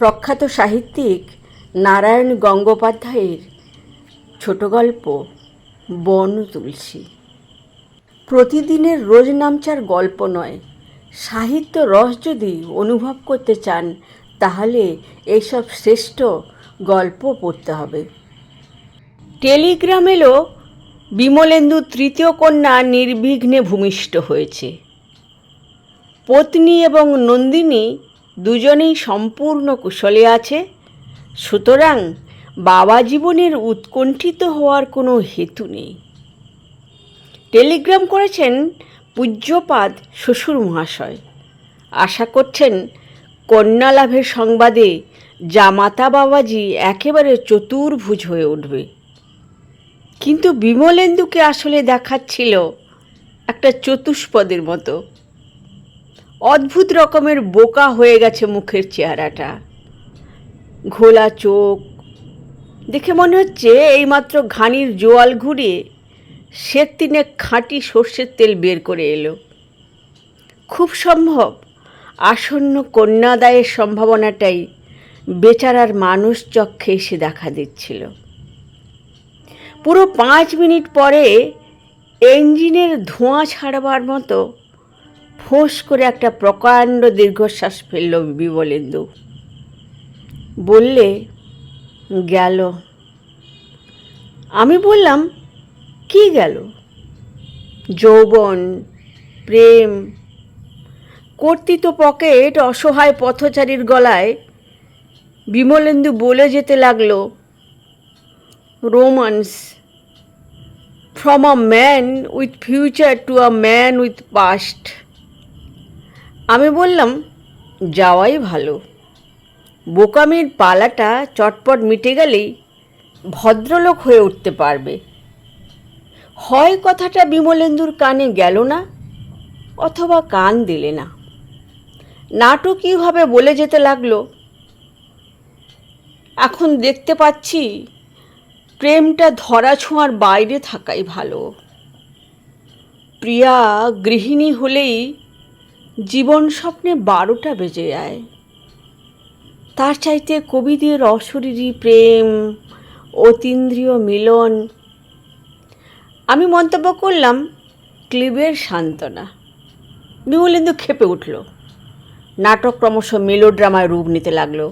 প্রখ্যাত সাহিত্যিক নারায়ণ গঙ্গোপাধ্যায়ের ছোট গল্প, বন তুলসী। প্রতিদিনের রোজ নামচার গল্প নয়, সাহিত্য রস যদি অনুভব করতে চান, তাহলে এইসব শ্রেষ্ঠ গল্প পড়তে হবে। টেলিগ্রাম এলো বিমলেন্দু তৃতীয় কন্যা নির্বিঘ্নে ভূমিষ্ঠ হয়েছে। পত্নী এবং নন্দিনী দুজনেই সম্পূর্ণ কুশলে আছে। সুতরাং বাবা জীবনের উৎকণ্ঠিত হওয়ার কোনো হেতু নেই। টেলিগ্রাম করেছেন পূজ্যপাদ শ্বশুর মহাশয়। আশা করছেন কন্যা লাভের সংবাদে জামাতা বাবাজি একেবারে চতুর্ভুজ হয়ে উঠবে। কিন্তু বিমলেন্দুকে আসলে দেখাচ্ছিল একটা চতুষ্পদের মতো। অদ্ভুত রকমের বোকা হয়ে গেছে মুখের চেহারাটা। ঘোলা চোখ। দেখে মনে হচ্ছে এইমাত্র ঘানির জোয়াল ঘুরিয়ে সে তিনে খাঁটি সর্ষের তেল বের করে এলো। খুব সম্ভব, আসন্ন কন্যাদায়ের সম্ভাবনাটাই বেচারার মানুষ চক্ষে এসে দেখা দিচ্ছিল। পুরো পাঁচ মিনিট পরে ইঞ্জিনের ধোঁয়া ছাড়বার মতো ফোঁস করে একটা প্রকাণ্ড দীর্ঘশ্বাস ফেলল বিমলেন্দু বললে, গেল। আমি বললাম, কি গেল? যৌবন, প্রেম। কর্তৃত পকেট অসহায় পথচারীর গলায় বিমলেন্দু বলে যেতে লাগল, romance. From a man with future to a man with past আমি বললাম, যাওয়াই ভালো। বোকামির পালাটা চটপট মিটে গেলেই ভদ্রলোক হয়ে উঠতে পারবে। হয় কথাটা বিমলেন্দুর কানে গেল না, অথবা কান দিলে না। নাটকীয়ভাবে বলে যেতে লাগল, এখন দেখতে পাচ্ছি প্রেমটা ধরা ছোঁয়ার বাইরে থাকাই ভালো। প্রিয়া গৃহিণী হলেই জীবন স্বপ্নে বারোটা বেজে যায়। তার চাইতে কবিদের অশরীরী প্রেম, অতীন্দ্রিয় মিলন। আমি মন্তব্য করলাম, ক্লিবের সান্ত্বনা। বিমলেন্দু খেপে উঠল। নাটক ক্রমশ মেলোড্রামায় রূপ নিতে লাগল।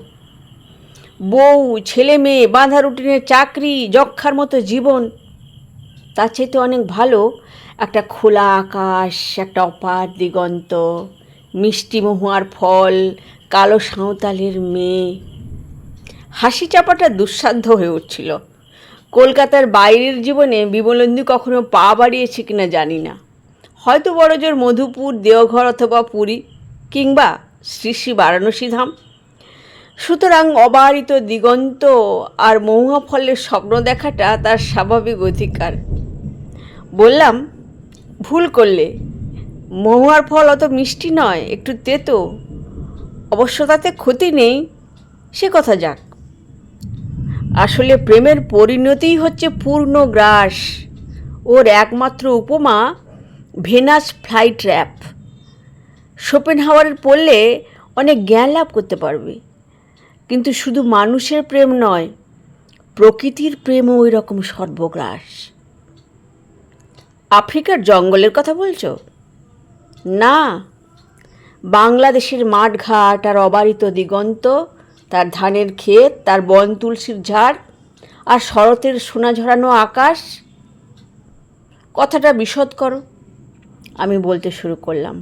বউ, ছেলে, মেয়ে, বাঁধা রুটিনের চাকরি, যক্ষার মতো জীবন। তার চাইতে অনেক ভালো একটা খোলা আকাশ, একটা অপার দিগন্ত, মিষ্টি মহুয়ার ফল, কালো সাঁওতালের মেয়ে। হাসি চাপাটা দুঃসাধ্য হয়ে উঠছিল। কলকাতার বাইরের জীবনে বিমলেন্দু কখনো পা বাড়িয়েছে কিনা জানি না। হয়তো বড় জোর মধুপুর, দেওঘর অথবা পুরী, কিংবা শ্রী শ্রী বারাণসী ধাম। সুতরাং অবারিত দিগন্ত আর মহুয়া ফলের স্বপ্ন দেখাটা তার স্বাভাবিক অধিকার। বললাম, ভুল করলে। মহুয়ার ফল অত মিষ্টি নয়, একটু তেতো। অবশ্য তাতে ক্ষতি নেই। সে কথা যাক। আসলে প্রেমের পরিণতিই হচ্ছে পূর্ণ গ্রাস। ওর একমাত্র উপমা ভেনাস ফ্লাই ট্র্যাপ শোপেনহাওয়ারের পড়লে অনেক জ্ঞান লাভ করতে পারবে। কিন্তু শুধু মানুষের প্রেম নয়, প্রকৃতির প্রেমও ওই রকম সর্বগ্রাস। আফ্রিকার জঙ্গলের কথা বলছো? না। বাংলাদেশের মাঠঘাট আর অবারিত দিগন্ত, তার ধানের ক্ষেত, তার বন তুলসীর ঝাড় আর শরতের সোনা ঝরানো আকাশ। কথাটা বিশদ করো, আমি বলতে শুরু করলাম।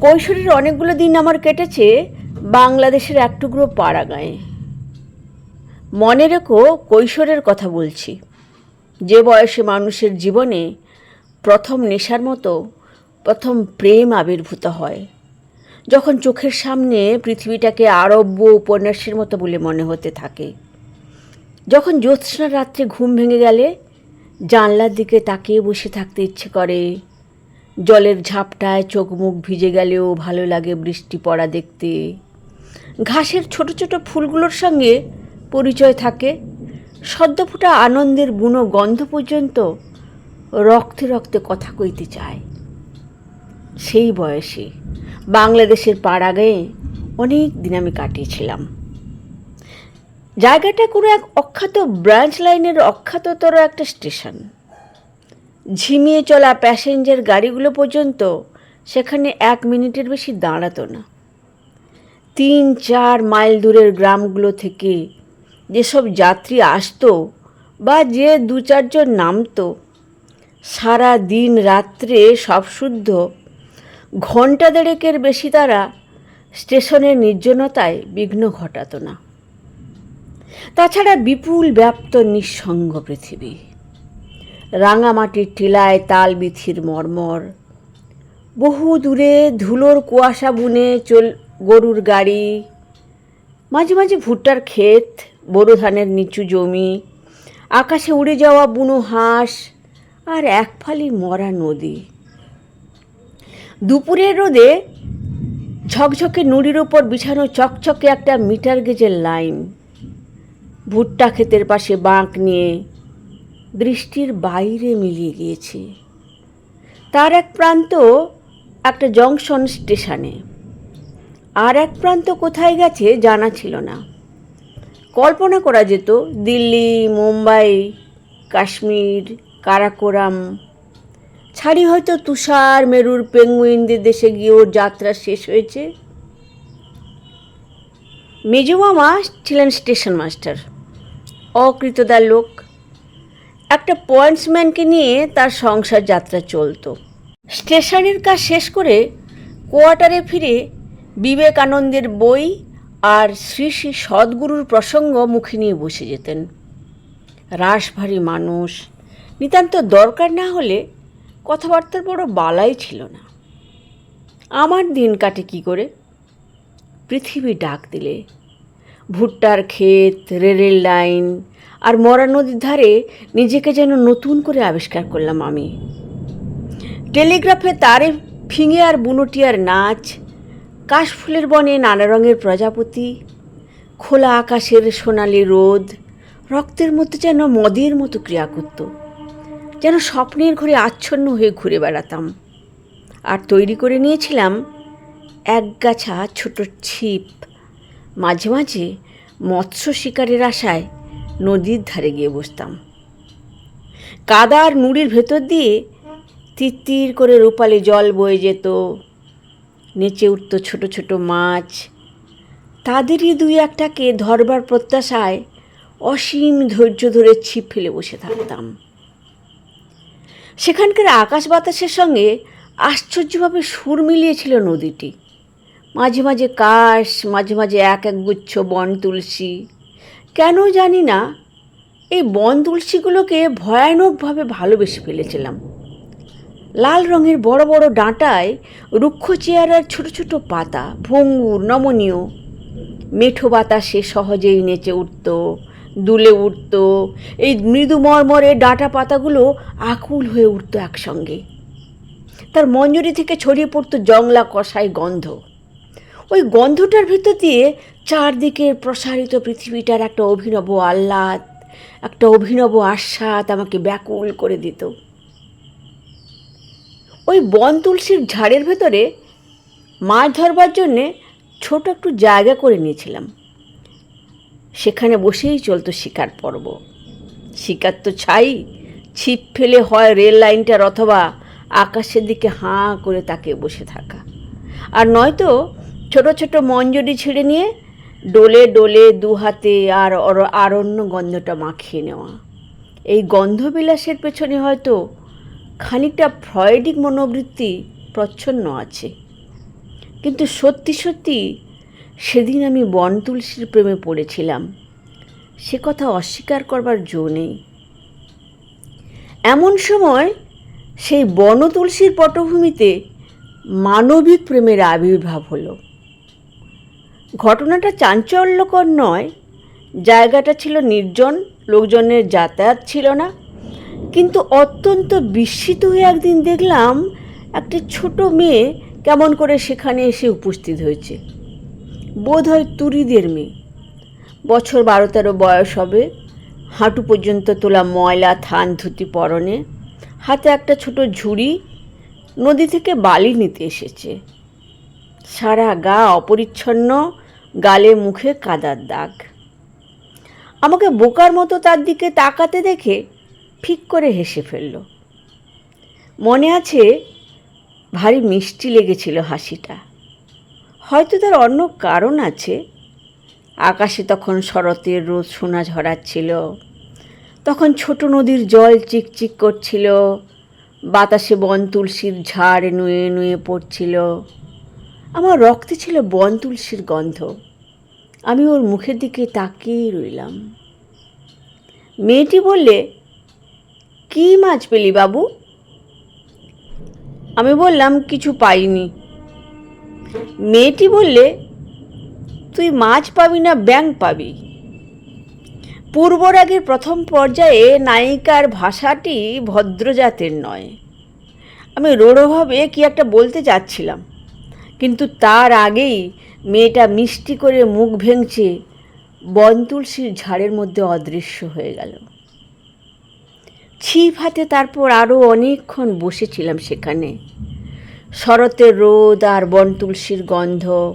কৈশোরের অনেকগুলো দিন আমার কেটেছে বাংলাদেশের এক টুকরো পাড়া গায়ে মনে রেখো, কৈশোরের কথা বলছি। যে বয়সে মানুষের জীবনে প্রথম নেশার মতো প্রথম প্রেম আবির্ভূত হয়, যখন চোখের সামনে পৃথিবীটাকে আরব্য উপন্যাসের মতো বলে মনে হতে থাকে। যখন জ্যোৎস্না রাত্রে ঘুম ভেঙে গেলে জানলার দিকে তাকিয়ে বসে থাকতে ইচ্ছে করে, জলের ঝাপটায় চোখ মুখ ভিজে গেলেও ভালো লাগে বৃষ্টি পড়া দেখতে। ঘাসের ছোট ছোট ফুলগুলোর সঙ্গে পরিচয় থাকে সদ্য আনন্দের বুনো গন্ধ পর্যন্ত রক্তে রক্তে কথা কইতে চায়। সেই বয়সে বাংলাদেশের পাড়াগাঁয়ে অনেক দিন আমি কাটিয়েছিলাম। জায়গাটা কোনো এক অখ্যাত ব্রাঞ্চ লাইনের অখ্যাততর একটা স্টেশন। ঝিমিয়ে চলা প্যাসেঞ্জার গাড়িগুলো পর্যন্ত সেখানে এক মিনিটের বেশি দাঁড়াতো না। তিন চার মাইল দূরের গ্রামগুলো থেকে যেসব যাত্রী আসতো বা যে দু চারজন নামতো, সারা দিন রাত্রে সব শুদ্ধ। ঘণ্টা দেড়েকের বেশি তারা স্টেশনের নির্জনতায় বিঘ্ন ঘটাতো না। তাছাড়া বিপুল ব্যাপ্ত নিঃসঙ্গ পৃথিবী। রাঙামাটির টিলায় তাল বিথির মর্মর। বহু দূরে ধুলোর কুয়াশা বুনে চল, গরুর গাড়ি। মাঝে মাঝে ভুট্টার ক্ষেত বোরো ধানের নিচু জমি, আকাশে উড়ে যাওয়া বুনো হাঁস, আর এক ফালি মরা নদী। দুপুরের রোদে ঝকঝকে নুড়ির ওপর বিছানো চকচকে একটা মিটার গেজের লাইন। ভুট্টা ক্ষেতের পাশে বাঁক নিয়ে দৃষ্টির বাইরে মিলিয়ে গিয়েছে। তার এক প্রান্ত একটা জংশন স্টেশনে। আর এক প্রান্ত কোথায় গেছে জানা ছিল না। কল্পনা করা যেত, দিল্লি, মুম্বাই, কাশ্মীর, কারাকোরাম। ছাড়ি হয়তো তুষার, মেরুর পেঙ্গুইনদের দেশে গিয়ে ওর যাত্রা শেষ হয়েছে। মেজো মামা ছিলেন স্টেশন মাস্টার, অকৃতদার লোক। একটা পয়েন্টসম্যানকে নিয়ে তার সংসার যাত্রা চলতো। স্টেশনের কাজ শেষ করে কোয়ার্টারে ফিরে বিবেকানন্দের বই আর শ্রী শ্রী সদ্গুরুর প্রসঙ্গ মুখে নিয়ে বসে যেতেন। রাশভারী মানুষ, নিতান্ত দরকার না হলে কথাবার্তার বড় বালাই ছিল না। আমার দিন কাটে কি করে? পৃথিবী ডাক দিলে। ভুট্টার ক্ষেত, রেলের লাইন আর মরা নদীর ধারে নিজেকে যেন নতুন করে আবিষ্কার করলাম আমি। টেলিগ্রাফে তারে ফিঙে আর বুনোটিয়ার নাচ কাশফুলের বনে নানা রঙের প্রজাপতি, খোলা আকাশের সোনালি রোদ, রক্তের মধ্যে যেন মদের মতো ক্রিয়া করত যেন স্বপ্নের ঘরে আচ্ছন্ন হয়ে ঘুরে বেড়াতাম। আর তৈরি করে নিয়েছিলাম এক গাছা ছোট ছিপ। মাঝে মাঝে মৎস্য শিকারের আশায় নদীর ধারে গিয়ে বসতাম। কাদার নুড়ির ভেতর দিয়ে তিত্তির করে রূপালি জল বয়ে যেত। নেচে উঠত ছোট ছোট মাছ। তাদেরই দুই একটাকে ধরবার প্রত্যাশায় অসীম ধৈর্য ধরে ছিপ ফেলে বসে থাকতাম। সেখানকার আকাশ বাতাসের সঙ্গে আশ্চর্যভাবে সুর মিলিয়েছিল নদীটি। মাঝে মাঝে কাশ, মাঝে মাঝে এক এক গুচ্ছ বন তুলসী। কেন জানি না, এই বন তুলসীগুলোকে ভয়ানকভাবে ভালোবেসে ফেলেছিলাম। লাল রঙের বড় বড় ডাঁটায় রুক্ষ চেয়ারার ছোট ছোট পাতা, ভঙ্গুর, নমনীয়। মেঠো বাতাসে সহজেই নেচে উঠত, দুলে উঠত। এই মৃদু মরমরে ডাঁটা পাতাগুলো আকুল হয়ে উঠত একসঙ্গে। তার মঞ্জুরি থেকে ছড়িয়ে পড়তো জংলা কষাই গন্ধ। ওই গন্ধটার ভিতর দিয়ে চারদিকের প্রসারিত পৃথিবীটার একটা অভিনব আহ্লাদ, একটা অভিনব আস্বাদ আমাকে ব্যাকুল করে দিত। ওই বন তুলসীর ঝাড়ের ভেতরে মাছ ধরবার জন্যে ছোট একটু জায়গা করে নিয়েছিলাম। সেখানে বসেই চলতো শিকার পর্ব। শিকার তো ছাই, ছিপ ফেলে হয় রেল লাইনটার অথবা আকাশের দিকে হাঁ করে তাকে বসে থাকা। আর নয়তো ছোট ছোট মঞ্জরি ছিঁড়ে নিয়ে ডোলে ডোলে দু হাতে আর অর- আরণ্য গন্ধটা মাখিয়ে নেওয়া। এই গন্ধবিলাসের পেছনে হয়তো খানিকটা ফ্রয়েডিক মনোবৃত্তি প্রচ্ছন্ন আছে। কিন্তু সত্যি সত্যি সেদিন আমি বন তুলসীর প্রেমে পড়েছিলাম। সে কথা অস্বীকার করবার জো নেই। এমন সময় সেই বন তুলসীর পটভূমিতে মানবিক প্রেমের আবির্ভাব হলো। ঘটনাটা চাঞ্চল্যকর নয়, জায়গাটা ছিল নির্জন, লোকজনের যাতায়াত ছিল না। কিন্তু অত্যন্ত বিস্মিত হয়ে একদিন দেখলাম একটা ছোট মেয়ে কেমন করে সেখানে এসে উপস্থিত হয়েছে। বোধ হয় তুরিদের মেয়ে। বছর বারো তেরো বয়স হবে। হাঁটু পর্যন্ত তোলা ময়লা, থান, ধুতি পরনে। হাতে একটা ছোট ঝুড়ি। নদী থেকে বালি নিতে এসেছে। সারা গা অপরিচ্ছন্ন, গালে মুখে কাদার দাগ। আমাকে বোকার মতো তার দিকে তাকাতে দেখে ফিক করে হেসে ফেলল। মনে আছে ভারী মিষ্টি লেগেছিল হাসিটা। হয়তো তার অন্য কারণ আছে। আকাশে তখন শরতের রোদ সোনা ঝরাচ্ছিল। তখন ছোট নদীর জল চিকচিক করছিল। বাতাসে বন তুলসীর ঝাড় নুয়ে নুয়ে পড়ছিল। আমার রক্তে ছিল বন তুলসীর গন্ধ। আমি ওর মুখের দিকে তাকিয়ে রইলাম। মেয়েটি বললে কি মাছ পেলি বাবু? আমি বললাম, কিছু পাইনি। মেয়েটি বললে, তুই মাছ পাবি না ব্যাং পাবি? পূর্বরাগের প্রথম পর্যায়ে নায়িকার ভাষাটি ভদ্রজাতের নয়। আমি রূঢ়ভাবে কি একটা বলতে যাচ্ছিলাম কিন্তু তার আগেই মেয়েটা মিষ্টি করে মুখ ভেঙচে বনতুলসীর ঝাড়ের মধ্যে অদৃশ্য হয়ে গেল। ছিপ হাতে তারপর আরও অনেকক্ষণ বসেছিলাম সেখানে। শরতের রোদ আর বনতুলসীর গন্ধ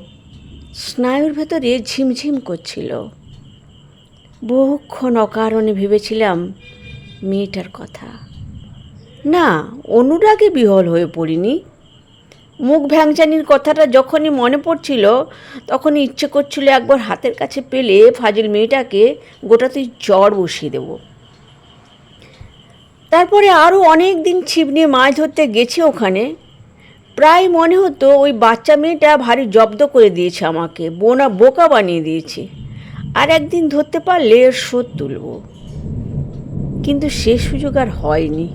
স্নায়ুর ভেতরে ঝিমঝিম করছিল। বহুক্ষণ অকারণে ভেবেছিলাম, মেয়েটার কথা। না, অনুরাগে বিহল হয়ে পড়িনি। মুখ ভ্যাংচানির কথাটা যখনই মনে পড়ছিল, তখনই ইচ্ছে করছিল একবার হাতের কাছে পেলে ফাজিল মেয়েটাকে গোটাতেই জ্বর বসিয়ে দেব। তারপরে আরও অনেক দিন ছিপ নিয়ে মাছ ধরতে গেছি ওখানে। প্রায় মনে হতো ওই বাচ্চা মেয়েটা ভারী জব্দ করে দিয়েছে আমাকে বোনা বোকা বানিয়ে দিয়েছে। আর একদিন ধরতে পারলে এর শোধ তুলব। কিন্তু সে সুযোগ আর হয়নি।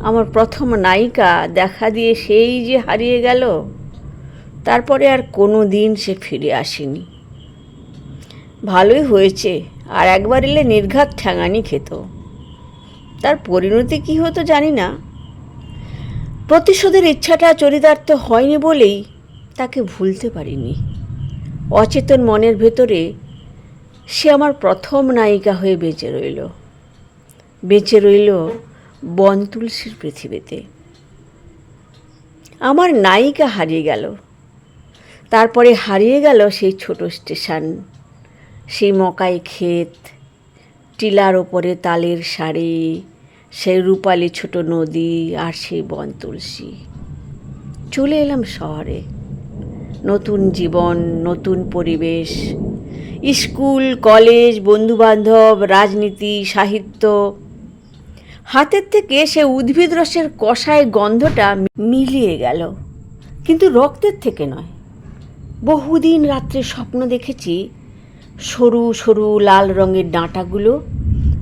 আমার প্রথম নায়িকা দেখা দিয়ে সেই যে হারিয়ে গেল, তারপরে আর কোনো দিন সে ফিরে আসেনি। ভালোই হয়েছে, আর একবার এলে নির্ঘাত ঠ্যাঙানি খেত। তার পরিণতি কী হতো জানি না। প্রতিশোধের ইচ্ছাটা চরিতার্থ হয়নি বলেই তাকে ভুলতে পারিনি। অচেতন মনের ভেতরে সে আমার প্রথম নায়িকা হয়ে বেঁচে রইল। বেঁচে রইল বন তুলসীর পৃথিবীতে। আমার নায়িকা হারিয়ে গেল। তারপরে হারিয়ে গেল সেই ছোট স্টেশন, সেই মকাই ক্ষেত, টিলার ওপরে তালের শাড়ি সেই রূপালি ছোট নদী আর সেই বন তুলসী। চলে এলাম শহরে। নতুন জীবন, নতুন পরিবেশ, স্কুল, কলেজ, বন্ধুবান্ধব, রাজনীতি, সাহিত্য। হাতের থেকে সে উদ্ভিদ রসের কষায় গন্ধটা মিলিয়ে গেল, কিন্তু রক্তের থেকে নয়। বহুদিন রাত্রে স্বপ্ন দেখেছি সরু সরু লাল রঙের ডাঁটাগুলো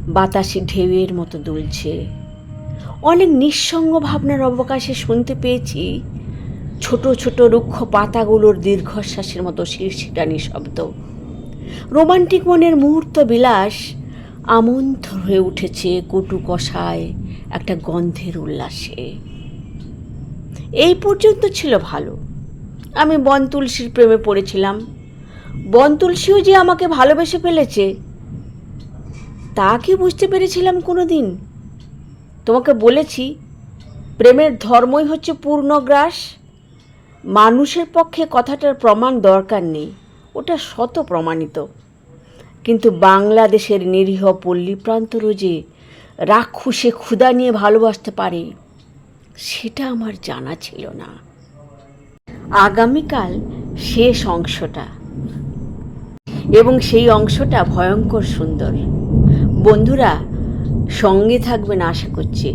বাতাসে ঢেউয়ের মতো দুলছে। অনেক নিঃসঙ্গ ভাবনার অবকাশে শুনতে পেয়েছি, ছোট ছোট রুক্ষ পাতাগুলোর দীর্ঘশ্বাসের মতো শিরশিটানি শব্দ। রোমান্টিক মনের মুহূর্ত বিলাস আমন্থর হয়ে উঠেছে কটু কষায় একটা গন্ধের উল্লাসে। এই পর্যন্ত ছিল ভালো। আমি বন তুলসীর প্রেমে পড়েছিলাম। বন তুলসীও যে আমাকে ভালোবেসে ফেলেছে তা কি বুঝতে পেরেছিলাম কোনো দিন তোমাকে বলেছি, প্রেমের ধর্মই হচ্ছে পূর্ণগ্রাস মানুষের পক্ষে কথাটার প্রমাণ দরকার নেই, ওটা শত প্রমাণিত। কিন্তু বাংলাদেশের নিরীহ পল্লী প্রান্তরও যে রাক্ষুসে ক্ষুদা নিয়ে ভালোবাসতে পারে, সেটা আমার জানা ছিল না। আগামীকাল শেষ অংশটা। এবং সেই অংশটা ভয়ঙ্কর সুন্দর। বন্ধুরা সঙ্গে থাকবেন আশা করছি।